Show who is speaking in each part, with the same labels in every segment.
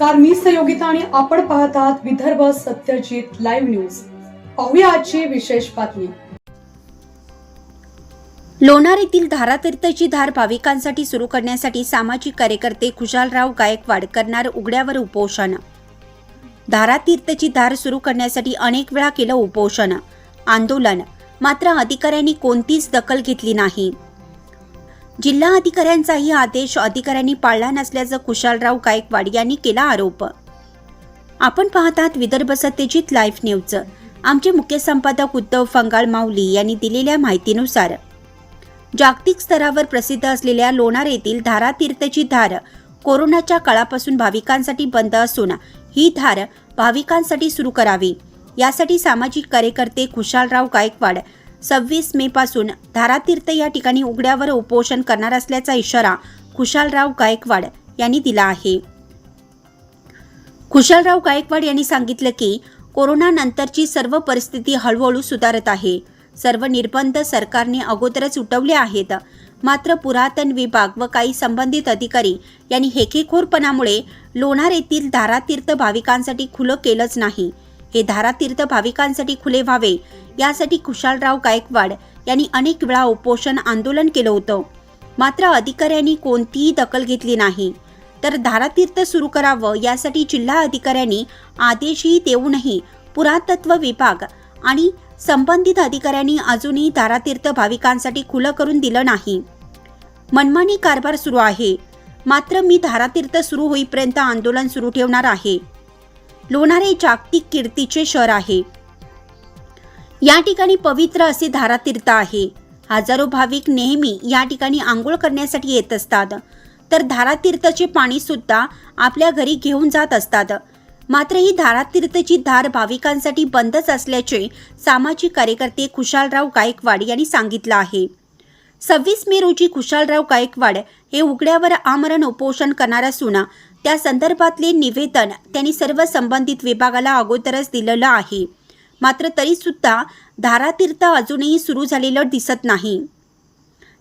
Speaker 1: नमस्कार मी सहयोगिता आणि आपण पाहत आहात विदर्भ सत्यजित लाईव्ह न्यूज. पाहूया आजची विशेष बातमी.
Speaker 2: लोणार येथील धारातीर्थची धार भाविकांसाठी सुरू करण्यासाठी सामाजिक कार्यकर्ते खुशालराव गायकवाड करणार उघड्यावर उपोषण. धारातीर्थची धार सुरू करण्यासाठी अनेक वेळा केलं उपोषण. आंदोलन. मात्र अधिकाऱ्यांनी कोणतीच दखल घेतली नाही. जिल्हा अधिकाऱ्यांचाही आदेश अधिकाऱ्यांनी पाळला नसल्याचं कुशालराव गायकवाड यांनी केला आरोप. आपण पाहतात विदर्भ सत्यजित लाईव्ह न्यूज आमचे मुख्य संपादक उद्धव फंगाळ माऊली यांनी दिलेल्या माहितीनुसार जागतिक स्तरावर प्रसिद्ध असलेल्या लोणार येथील धारा तीर्थची धार कोरोनाच्या काळापासून भाविकांसाठी बंद असून ही धार भाविकांसाठी सुरू करावी. यासाठी सामाजिक कार्यकर्ते खुशालराव गायकवाड सव्वीस मे पासून धारातीर्थ या ठिकाणी उघड्यावर उपोषण करणार असल्याचा इशारा खुशालराव गायकवाड यांनी दिला आहे. खुशालराव गायकवाड यांनी सांगितलं की कोरोना नंतरची सर्व परिस्थिती हळूहळू सुधारत आहे. सर्व निर्बंध सरकारने अगोदरच उठवले आहेत. मात्र पुरातन विभाग व काही संबंधित अधिकारी यांनी हेकेखोरपणामुळे लोणार येथील धारातीर्थ भाविकांसाठी खुलं केलंच नाही. हे धारातीर्थ भाविकांसाठी खुले व्हावे. यासाठी खुशालराव गायकवाड यांनी अनेक वेळा उपोषण आंदोलन केलं होतं. मात्र अधिकाऱ्यांनी कोणतीही दखल घेतली नाही. तर धारातीर्थ सुरू करावं यासाठी जिल्हा अधिकाऱ्यांनी आदेशही देऊनही पुरातत्व विभाग आणि संबंधित अधिकाऱ्यांनी अजूनही धारातीर्थ भाविकांसाठी खुलं करून दिलं नाही. मनमानी कारभार सुरू आहे. मात्र मी धारातीर्थ सुरू होईपर्यंत आंदोलन सुरू ठेवणार आहे. लोणार हे जागतिक कीर्तीचे शहर आहे. या ठिकाणी पवित्र असे धारातीर्थ आहे. हजारो भाविक नेहमी या ठिकाणी आंघोळ करण्यासाठी येत असतात. तर धारातीर्थचे पाणी सुद्धा आपल्या घरी घेऊन जात असतात. मात्र ही धारातीर्थची धार भाविकांसाठी बंदच असल्याचे सामाजिक कार्यकर्ते खुशालराव गायकवाड यांनी सांगितलं आहे. सव्वीस मे रोजी खुशालराव गायकवाड हे उघड्यावर आमरण उपोषण करणार असून त्या संदर्भातले निवेदन त्यांनी सर्व संबंधित विभागाला अगोदरच दिलेलं आहे. मात्र तरी सुद्धा धारातीर्थ अजूनही सुरू झालेलं दिसत नाही.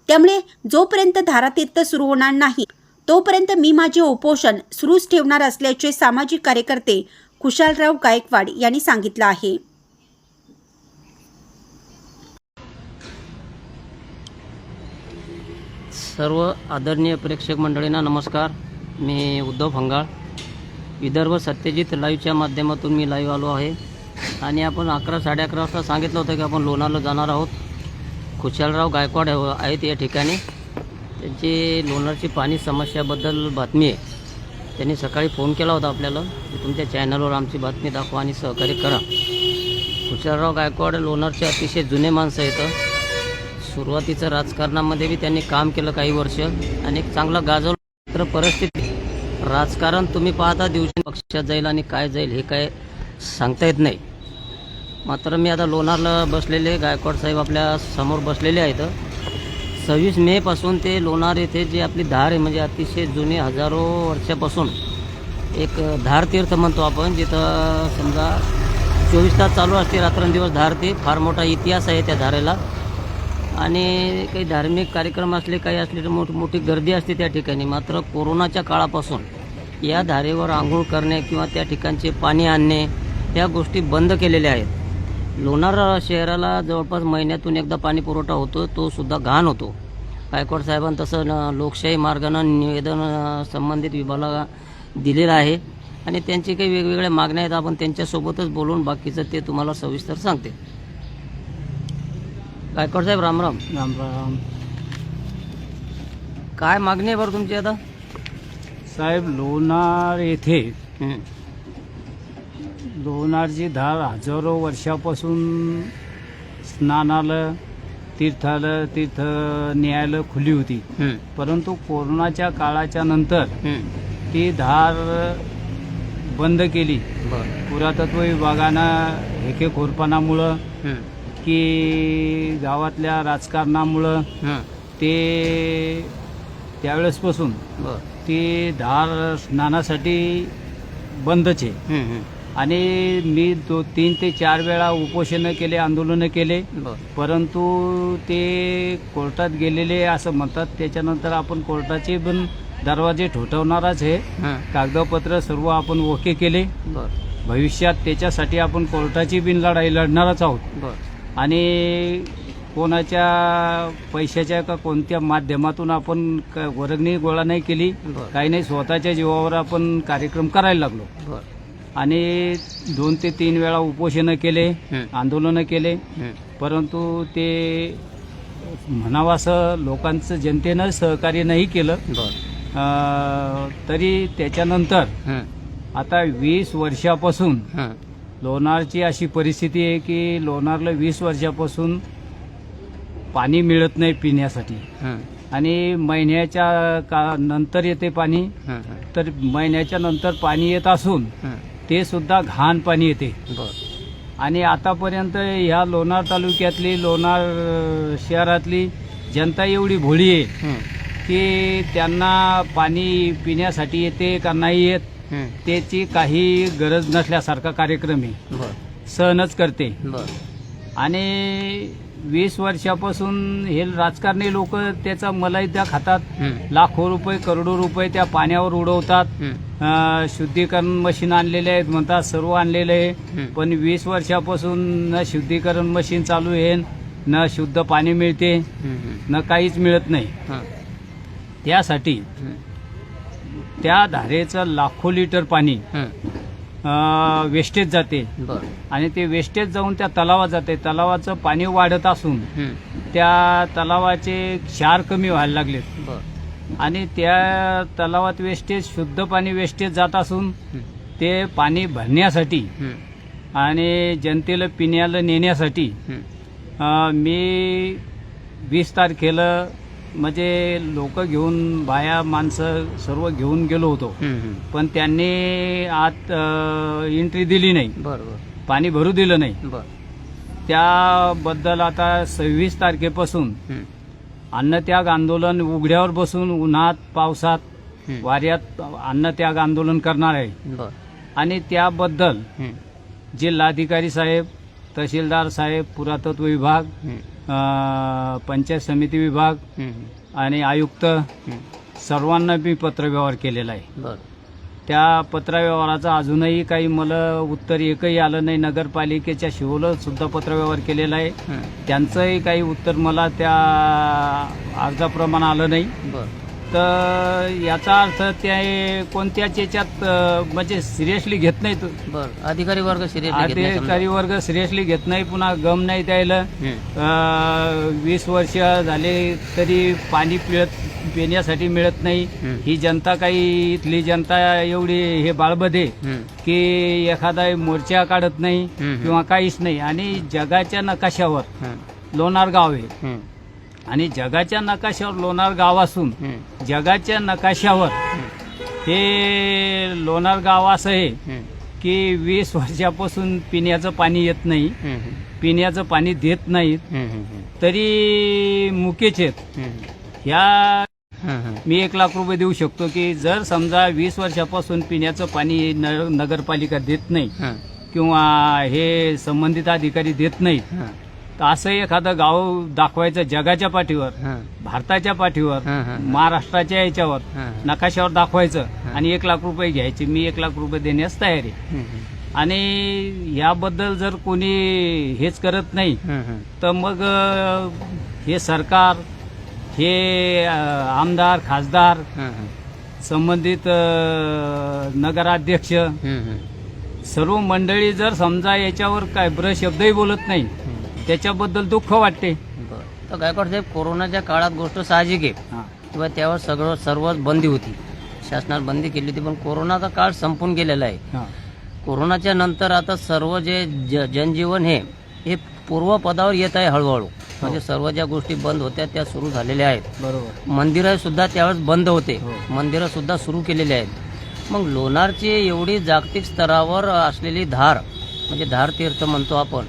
Speaker 2: त्यामुळे जोपर्यंत धारातीर्थ सुरू होणार नाही तोपर्यंत मी माझे उपोषण सुरूच ठेवणार असल्याचे सामाजिक कार्यकर्ते खुशालराव गायकवाड यांनी सांगितलं आहे.
Speaker 3: सर्व आदरणीय प्रेक्षक मंडळींना नमस्कार. मी उद्धव फंगाळ विदर्भ सत्यजित लाईव्हच्या माध्यमातून मी लाईव्ह आलो आहे. आणि आपण अकरा साडे अकरा वाजता सांगितलं होतं की आपण लोणारला जाणार आहोत. खुशालराव गायकवाड आहेत या ठिकाणी. त्यांची लोणारची पाणी समस्याबद्दल बातमी आहे. त्यांनी सकाळी फोन केला होता आपल्याला की तुमच्या चॅनलवर आमची बातमी दाखवा आणि सहकार्य करा. खुशालराव गायकवाड लोणारचे अतिशय जुने माणसं आहेत. सुरुवातीचं राजकारणामध्ये बी त्यांनी काम केलं काही वर्ष. आणि एक चांगलं गाजवलं. तर परिस्थिती राजकारण तुम्ही पाहता दिवशी पक्षात जाईल आणि काय जाईल हे काय सांगता येत नाही. मात्र मी आता लोणारला बसलेले गायकवाड साहेब आपल्यासमोर बसलेले आहेत. सव्वीस मेपासून ते लोणार येथे जी आपली धार आहे म्हणजे अतिशय जुने हजारो वर्षापासून एक धार तीर्थ म्हणतो आपण जिथं समजा चोवीस तास चालू असते रात्रंदिवस धार ते. फार मोठा इतिहास आहे त्या धारेला. आणि काही धार्मिक कार्यक्रम असले काही असले तर मोठमोठी गर्दी असते त्या ठिकाणी. मात्र कोरोनाच्या काळापासून या धारेवर आंघोळ करणे किंवा त्या ठिकाणचे पाणी आणणे या गोष्टी बंद केलेल्या आहेत. लोणार शहराला जवळपास महिन्यातून एकदा पाणी पुरवठा होतो तो सुद्धा घाण होतो. गायकवाड साहेबांनी तसं न- लोकशाही मार्गानं निवेदन संबंधित विभागाला दिलेलं आहे. आणि त्यांची काही वेगवेगळ्या मागण्या आहेत आपण त्यांच्यासोबतच बोलून बाकीचं ते तुम्हाला सविस्तर सांगते. गायकवाड साहेब रामराम
Speaker 4: राम राम
Speaker 3: काय मागणी आहे बरं तुमची आता
Speaker 4: साहेब लोणार येथे. लोणारची धार हजारो वर्षापासून स्नानाला तीर्थाला तीर्थ न्यायला खुली होती. परंतु कोरोनाच्या काळाच्या नंतर. ती धार बंद केली
Speaker 3: बरं
Speaker 4: पुरातत्व विभागानं हेकेखोरपणामुळं
Speaker 3: हं.
Speaker 4: की गावातल्या राजकारणामुळं
Speaker 3: हं.
Speaker 4: ते त्यावेळेसपासून
Speaker 3: बरं.
Speaker 4: ती धार स्नानासाठी बंदच आहे.
Speaker 3: हं. हं.
Speaker 4: आणि मी दो तीन ते चार वेळा उपोषणं केले आंदोलनं केले.
Speaker 3: बरं.
Speaker 4: परंतु ते कोर्टात गेलेले असं म्हणतात त्याच्यानंतर आपण कोर्टाचे पण दरवाजे ठोठवणारच आहे.
Speaker 3: हां.
Speaker 4: कागदपत्र सर्व आपण ओके केले.
Speaker 3: बरं.
Speaker 4: भविष्यात त्याच्यासाठी आपण कोर्टाची बिन लढाई लढणारच आहोत.
Speaker 3: बरं.
Speaker 4: आणि कोणाच्या पैशाच्या का कोणत्या माध्यमातून आपण क- वर्गणी गोळा नाही केली काही नाही स्वतःच्या जीवावर आपण कार्यक्रम करायला लागलो आणि दोन ते तीन वेळा उपोषणं केले. आंदोलनं केले. परंतु ते म्हणावं असं लोकांचं जनतेनं सहकार्य नाही केलं तरी त्याच्यानंतर. आता वीस वर्षापासून. लोणारची अशी परिस्थिती आहे की लोणारला वीस वर्षापासून पाणी मिळत नाही पिण्यासाठी. आणि महिन्याच्या का नंतर येते पाणी. तर महिन्याच्या नंतर पाणी येत असून. ते सुद्धा घाण पाणी येते आणि आतापर्यंत ह्या लोणार तालुक्यातली लोणार शहरातली जनता एवढी भोळी आहे. की त्यांना पाणी पिण्यासाठी येते का नाही येत. त्याची काही गरज नसल्यासारखा कार्यक्रम आहे सहनच करते आणि वीस वर्षापासून हे राजकारणी लोक त्याचा मलाईदा खातात
Speaker 3: हं.
Speaker 4: लाखो रुपये करोडो रुपये त्या पाण्यावर उडवतात शुद्धीकरण मशीन आणलेले आहेत म्हणतात सर्व आणलेलं आहे. पण वीस वर्षापासून न शुद्धीकरण मशीन चालू आहे न शुद्ध पाणी मिळते. न काहीच मिळत नाही. त्यासाठी. त्या धारेचं लाखो लिटर पाणी. वेस्टेज जाते आणि ते वेस्टेज जाऊन त्या तलावात जाते तलावाचं पाणी वाढत असून. त्या तलावाचे क्षार कमी व्हायला लागलेत आणि त्या तलावात वेस्टेज शुद्ध पाणी वेस्टेज जात असून. ते पाणी भरण्यासाठी. आणि जनतेला पिण्याला नेण्यासाठी मी वीस तारखेला म्हणजे लोक घेऊन बाया माणसं सर्व घेऊन गेलो होतो. पण त्यांनी आत एंट्री दिली नाही
Speaker 3: बरं बरं
Speaker 4: पाणी भरू दिलं नाही त्याबद्दल आता सव्वीस तारखेपासून. अन्नत्याग आंदोलन उघड्यावर बसून उन्हात पावसात. वाऱ्यात अन्नत्याग आंदोलन करणार आहे आणि त्याबद्दल. जिल्हाधिकारी साहेब तहसीलदार साहेब पुरातत्व विभाग पंचायत समिती विभाग. आणि आयुक्त. सर्वांना मी पत्रव्यवहार केलेला आहे त्या पत्रव्यवहाराचं अजूनही काही मला उत्तर एकही आलं नाही नगरपालिकेच्या शिवलं सुद्धा पत्रव्यवहार केलेला आहे. त्यांचंही काही उत्तर मला त्या अर्जाप्रमाणे आलं नाही
Speaker 3: बरं
Speaker 4: तर याचा अर्थ ते कोणत्याच याच्यात अं, म्हणजे सिरियसली घेत नाही तो.
Speaker 3: बरं अधिकारी वर्ग सिरियस
Speaker 4: अधिकारी वर्ग सिरियसली घेत नाही पुन्हा गम नाही द्यायला अं, वीस वर्ष झाले तरी पाणी पिळत पिण्यासाठी मिळत नाही.
Speaker 3: हं.
Speaker 4: ही जनता काही इथली जनता एवढी हे बाळबदे की एखादा मोर्चा काढत नाही
Speaker 3: हं.
Speaker 4: किंवा काहीच नाही. आणि जगाच्या नकाशावर लोणार गाव आहे. आणि जगाच्या नकाशावर लोणार गाव असून जगाच्या नकाशावर हे लोणार गाव असं आहे की वीस वर्षापासून पिण्याचं पाणी येत नाही पिण्याचं पाणी देत नाहीत तरी मुकेच आहेत. ह्या मी एक लाख रुपये देऊ शकतो की जर समजा वीस वर्षापासून पिण्याचं पाणी नगरपालिका देत नाही किंवा हे संबंधित अधिकारी देत नाहीत तर असं एखादं गाव दाखवायचं जगाच्या पाठीवर भारताच्या पाठीवर महाराष्ट्राच्या याच्यावर नकाशावर दाखवायचं आणि एक लाख रुपये घ्यायचे मी एक लाख रुपये देण्यास तयार आहे. आणि याबद्दल जर कोणी हेच करत नाही तर मग हे सरकार हे आमदार खासदार संबंधित नगराध्यक्ष सर्व मंडळी जर समजा याच्यावर काय ब्र शब्दही बोलत नाही त्याच्याबद्दल दुःख वाटते.
Speaker 3: तर गायकवाड साहेब कोरोनाच्या काळात गोष्ट साहजिक आहे.
Speaker 4: हा.
Speaker 3: किंवा त्यावर सगळं सर्वच बंदी होती. शासनाने बंदी केली होती पण कोरोनाचा काळ संपून गेलेला आहे.
Speaker 4: हा.
Speaker 3: कोरोनाच्या नंतर आता सर्व जे जनजीवन हे हे पूर्वपदावर येत आहे हळूहळू. म्हणजे सर्व ज्या गोष्टी बंद होत्या त्या सुरू झालेल्या आहेत.
Speaker 4: बरोबर.
Speaker 3: मंदिरं सुद्धा त्यावेळेस बंद होते.
Speaker 4: हो.
Speaker 3: मंदिरं सुद्धा सुरू केलेली आहेत. मग लोणारची एवढी जागतिक स्तरावर असलेली धार म्हणजे धार तीर्थ म्हणतो आपण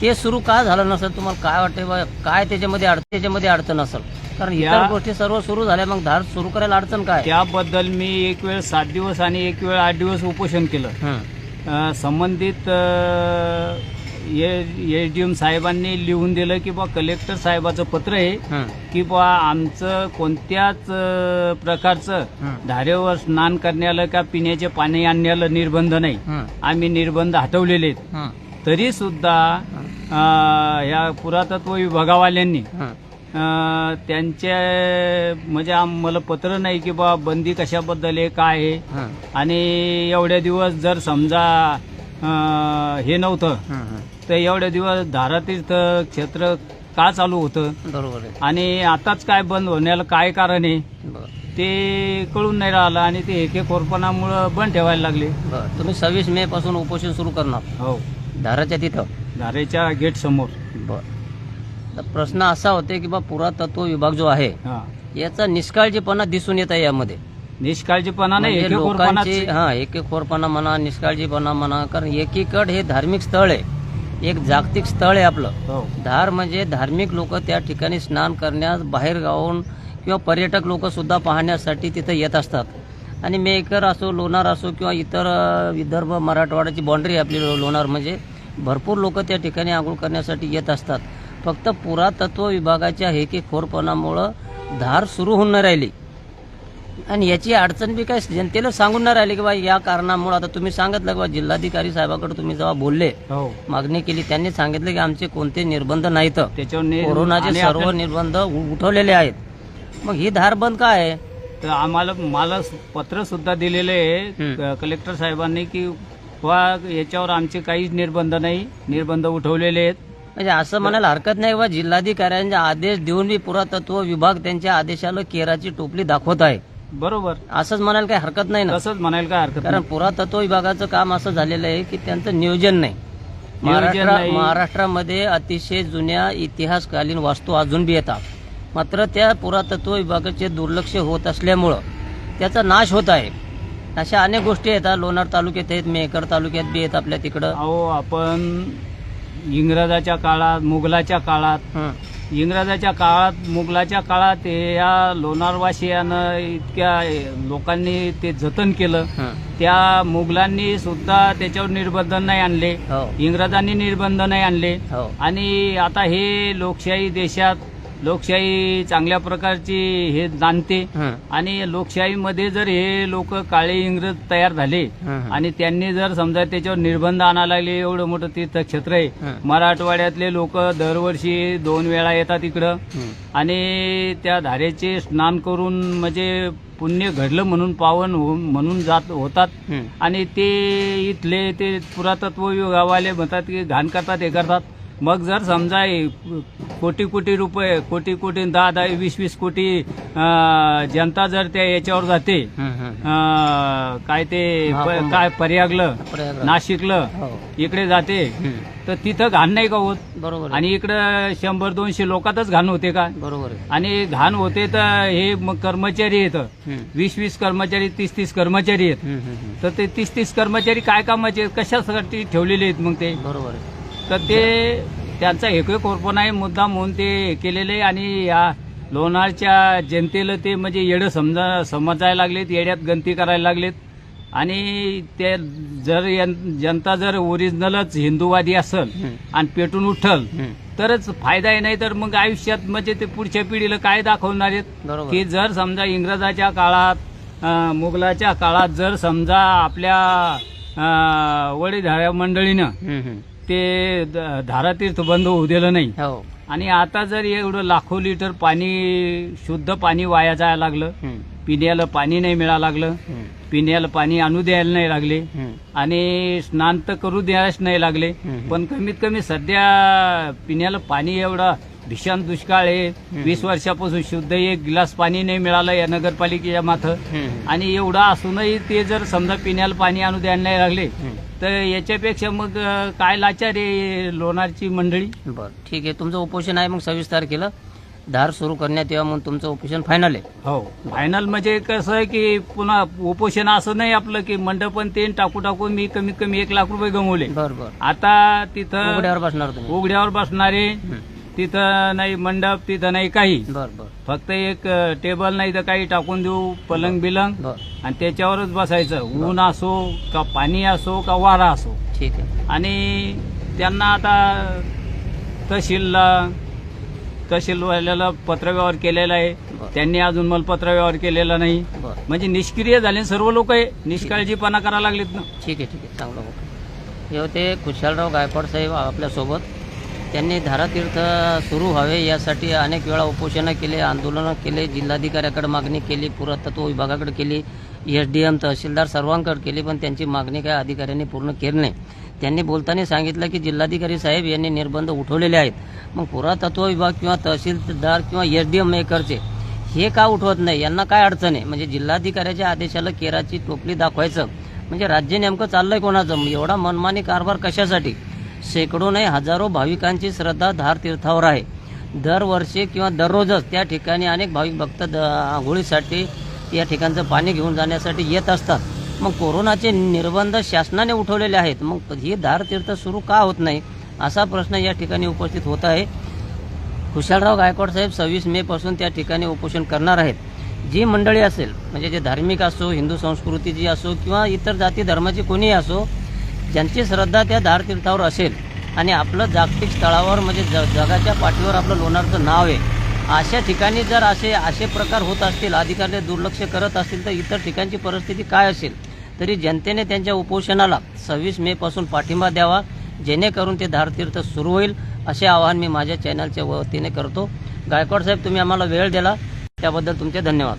Speaker 3: ते सुरू का झालं नसेल तुम्हाला काय वाटतंय बा? काय त्याच्यामध्ये त्याच्यामध्ये अडचण असेल? कारण इतर
Speaker 4: या-
Speaker 3: गोष्टी सर्व सुरू झाल्या मग धार सुरू करायला अडचण काय?
Speaker 4: त्याबद्दल मी एक वेळ सात दिवस आणि एक वेळ आठ दिवस उपोषण केलं.
Speaker 3: हं,
Speaker 4: अ, संबंधित एस डी एम साहेबांनी लिहून दिलं की बा कलेक्टर साहेबाचं पत्र आहे
Speaker 3: हं,
Speaker 4: की बा आमचं कोणत्याच अं, प्रकारचं
Speaker 3: हं,
Speaker 4: धारेवर स्नान करण्याला का पिण्याचे पाणी आणण्याला निर्बंध नाही.
Speaker 3: हं,
Speaker 4: आम्ही निर्बंध हटवलेले आहेत.
Speaker 3: हं,
Speaker 4: तरी सुद्धा या पुरातत्व विभागावाल्यांनी त्यांच्या म्हणजे आम- मला पत्र नाही की बा बंदी कशाबद्दल आहे काय आहे. आणि एवढ्या दिवस जर समजा हे नव्हतं. तर एवढ्या दिवस धारातीर्थ क्षेत्र का चालू होतं?
Speaker 3: बरोबर
Speaker 4: आणि आताच काय बंद होण्याला काय कारण आहे? ते कळून नाही राहिलं आणि ते एके खोरपणामुळं बंद ठेवायला लागले.
Speaker 3: तुम्ही सव्वीस मे पासून उपोषण सुरू करणार.
Speaker 4: हो.
Speaker 3: धाराच्या तिथं.
Speaker 4: धारेच्या गेट समोर.
Speaker 3: बरं. प्रश्न असा होते की बा पुरातत्व विभाग जो आहे
Speaker 4: हा.
Speaker 3: याचा निष्काळजीपणा दिसून येत आहे यामध्ये.
Speaker 4: निष्काळजीपणा नाही
Speaker 3: म्हणजे
Speaker 4: एकेखोरपणाच
Speaker 3: लोकांची हा एकेखोरपणा म्हणा निष्काळजीपणा म्हणा कारण एकीकड हे धार्मिक स्थळ आहे. एक जागतिक स्थळ आहे आपलं.
Speaker 4: हो.
Speaker 3: धार म्हणजे धार्मिक लोक त्या ठिकाणी स्नान करण्यास बाहेर गावून किंवा पर्यटक लोक सुद्धा पाहण्यासाठी तिथं येत असतात. आणि मेकर असो लोणार असो किंवा इतर अ, विदर्भ मराठवाड्याची बाँड्री आपली लो- लोणार म्हणजे. भरपूर लोक त्या ठिकाणी आंघोळ करण्यासाठी येत असतात. फक्त पुरातत्व विभागाच्या हेकेखोरपणामुळं धार सुरू होऊन राहिली. आणि याची अडचण बी काय जनतेला सांगून नाही राहिली की बा या कारणामुळे आता तुम्ही सांगितलं की बा जिल्हाधिकारी साहेबाकडे तुम्ही जेव्हा बोलले
Speaker 4: हो.
Speaker 3: मागणी केली त्यांनी सांगितलं की आमचे कोणते निर्बंध नाहीत. कोरोनाचे सर्व निर्बंध उठवलेले आहेत. मग ही धार बंद काय आहे?
Speaker 4: तर आम्हाला मला पत्र सुद्धा दिलेले आहे. क- कलेक्टर साहेबांनी की वा याच्यावर आमचे काहीच निर्बंध नाही. निर्बंध उठवलेले आहेत.
Speaker 3: म्हणजे असं म्हणायला हरकत नाही बा जिल्हाधिकाऱ्यांचे आदेश देऊन बी पुरातत्व विभाग त्यांच्या आदेशाला केराची टोपली दाखवत आहे.
Speaker 4: बरोबर.
Speaker 3: असंच म्हणायला काही हरकत नाही ना?
Speaker 4: तसंच म्हणायला काय हरकत
Speaker 3: कारण
Speaker 4: नाही.
Speaker 3: पुरातत्व विभागाचं काम असं झालेलं आहे की त्यांचं नियोजन नाही. महाराष्ट्र
Speaker 4: नाही.
Speaker 3: महाराष्ट्रामध्ये अतिशय जुन्या इतिहासकालीन वास्तू अजून बी येतात. मात्र त्या पुरातत्व विभागाचे दुर्लक्ष होत असल्यामुळं त्याचा नाश होत आहे. अशा अनेक गोष्टी येतात लोणार तालुक्यात आहेत मेहकर तालुक्यात बी आहेत आपल्या तिकडं.
Speaker 4: अहो आपण इंग्रजाच्या काळात मुघलाच्या काळात
Speaker 3: हं,
Speaker 4: इंग्रजाच्या काळात मुघलाच्या काळात हे या लोणारवासियानं इतक्या लोकांनी ते जतन केलं.
Speaker 3: हं.
Speaker 4: त्या मुघलांनी सुद्धा त्याच्यावर निर्बंध नाही आणले.
Speaker 3: हो.
Speaker 4: इंग्रजांनी निर्बंध नाही आणले.
Speaker 3: हो.
Speaker 4: आणि आता हे लोकशाही देशात लोकशाही चांगल्या प्रकारची हे जाणते. आणि लोकशाहीमध्ये जर हे लोक काळे इंग्रज तयार झाले आणि त्यांनी जर समजा त्याच्यावर निर्बंध आणायला लागले एवढं मोठं तीर्थक्षेत्र आहे. मराठवाड्यातले लोक दरवर्षी दोन वेळा येतात इकडं. आणि त्या धारेचे स्नान करून म्हणजे पुण्य घडलं म्हणून पावन हो म्हणून जात होतात. आणि ते इथले ते पुरातत्व विभागावाले म्हणतात की घाण करतात हे करतात. मग जर समजा कोटी कोटी रुपये कोटी कोटी दहा दहा वीस वीस कोटी जनता जर त्या याच्यावर जाते काय ते. काय पर्यागलं. नाशिकलं
Speaker 3: हो
Speaker 4: इकडे जाते. तर तिथं घाण नाही का होत
Speaker 3: बरोबर.
Speaker 4: आणि इकडं शंभर दोनशे लोकातच घाण होते का
Speaker 3: बरोबर
Speaker 4: आणि घाण होते तर हे मग कर्मचारी येतं. वीस वीस कर्मचारी तीस तीस कर्मचारी आहेत. तर ते तीस तीस कर्मचारी काय कामाचे? कशासाठी ठेवलेले आहेत मग ते
Speaker 3: बरोबर
Speaker 4: तर ते त्यांचा एकही कोरपणा आहे मुद्दा म्हणून ते केलेले आणि या लोणारच्या जनतेला ते म्हणजे येडं समजा समजायला लागलेत येड्यात गंती करायला लागलेत आणि ते जर जनता जर ओरिजिनलच हिंदूवादी असेल. आणि पेटून उठल. तरच फायदा आहे नाही तर मग आयुष्यात म्हणजे ते पुढच्या पिढीला काय दाखवणार आहेत की जर समजा इंग्रजाच्या काळात मुघलाच्या काळात जर समजा आपल्या वडीलधाऱ्या मंडळीनं. ते धारातीर्थ बंद होऊ दिलं नाही.
Speaker 3: हो.
Speaker 4: आणि आता जर एवढं लाखो लिटर पाणी शुद्ध पाणी वाया जायला लागलं पिण्याला पाणी नाही मिळायला लागलं पिण्याला पाणी आणू द्यायला नाही लागले. आणि स्नान तर करू द्यायलाच नाही लागले. पण कमीत कमी सध्या पिण्याला पाणी एवढा भीषण दुष्काळ आहे. वीस वर्षापासून शुद्ध एक ग्लास पाणी नाही मिळालं या नगरपालिकेच्या माथं. आणि एवढा असूनही ते जर समजा पिण्याला पाणी आणू द्यायला नाही लागले. तर याच्यापेक्षा मग अं, काय लाचार आहे लोणारची मंडळी?
Speaker 3: बरं. ठीक आहे. तुमचं उपोषण आहे मग सव्वीस तारखेला धार सुरू करण्यात यावं म्हणून तुमचं उपोषण फायनल आहे.
Speaker 4: हो. फायनल म्हणजे कसं आहे की पुन्हा उपोषण असं नाही आपलं की मंडपन ते टाकू टाकून मी कमीत कमी एक लाख रुपये गमवले.
Speaker 3: बरं बरं.
Speaker 4: आता तिथं
Speaker 3: उघड्यावर बसणार तुम्ही.
Speaker 4: उघड्यावर बसणारे
Speaker 3: हं.
Speaker 4: तिथं नाही मंडप तिथं नाही काही.
Speaker 3: बरं बरं.
Speaker 4: फक्त एक टेबल नाही तर काही टाकून देऊ पलंग बिलंग.
Speaker 3: बरं.
Speaker 4: आणि त्याच्यावरच बसायचं. ऊन असो का पाणी असो का वारा असो.
Speaker 3: ठीक आहे.
Speaker 4: आणि त्यांना आता तहसीलला तहसीलवाल्याला पत्रव्यवहार केलेला आहे. त्यांनी अजून मला पत्रव्यवहार केलेला नाही.
Speaker 3: बरं.
Speaker 4: म्हणजे निष्क्रिय झाले सर्व लोक आहे निष्काळजीपणा करायला लागलेत ना.
Speaker 3: ठीक आहे ठीक आहे. चांगलं होतं हे होते खुशालराव गायकवाड साहेब आपल्यासोबत. त्यांनी धारातीर्थ सुरू व्हावे यासाठी अनेक वेळा उपोषणं केले आंदोलनं केले जिल्हाधिकाऱ्याकडे मागणी केली पुरातत्व विभागाकडे केली एस डी एम तहसीलदार सर्वांकडे केली पण त्यांची मागणी काय अधिकाऱ्यांनी पूर्ण केली नाही. त्यांनी बोलताना सांगितलं की जिल्हाधिकारी साहेब यांनी निर्बंध उठवलेले आहेत. मग पुरातत्व विभाग किंवा तहसीलदार किंवा एस डी एम मेकरचे हे का उठवत नाही? यांना काय अडचण आहे? म्हणजे जिल्हाधिकाऱ्याच्या आदेशाला केराची टोपली दाखवायचं म्हणजे राज्य नेमकं चाललंय कोणाचं? मग एवढा मनमानी कारभार कशासाठी? शेकडो नाही हजारो भाविकांची श्रद्धा धार तीर्थावर आहे. दरवर्षी किंवा दररोजच त्या ठिकाणी अनेक भाविक भक्त द आंघोळीसाठी या ठिकाणचं पाणी घेऊन जाण्यासाठी येत असतात. मग कोरोनाचे निर्बंध शासनाने उठवलेले आहेत. मग ही धार तीर्थ सुरू का होत नाही असा प्रश्न या ठिकाणी उपस्थित होत आहे. खुशालराव गायकवाड साहेब सव्वीस मेपासून त्या ठिकाणी उपोषण करणार आहेत. जी मंडळी असेल म्हणजे जे धार्मिक असो हिंदू संस्कृतीची असो किंवा इतर जाती धर्माची कोणीही असो ज्यांची श्रद्धा त्या धारतीर्थावर असेल आणि आपलं जागतिक स्थळावर म्हणजे ज जगाच्या पाठीवर आपलं लोणारचं नाव आहे अशा ठिकाणी जर असे असे प्रकार होत असतील अधिकारी दुर्लक्ष करत असतील तर इतर ठिकाणची परिस्थिती काय असेल? तरी जनतेने त्यांच्या उपोषणाला सव्वीस मेपासून पाठिंबा द्यावा जेणेकरून ते धारतीर्थ सुरू होईल असे आवाहन मी माझ्या चॅनलच्या वतीने करतो. गायकवाड साहेब तुम्ही आम्हाला वेळ दिला त्याबद्दल तुमचे धन्यवाद.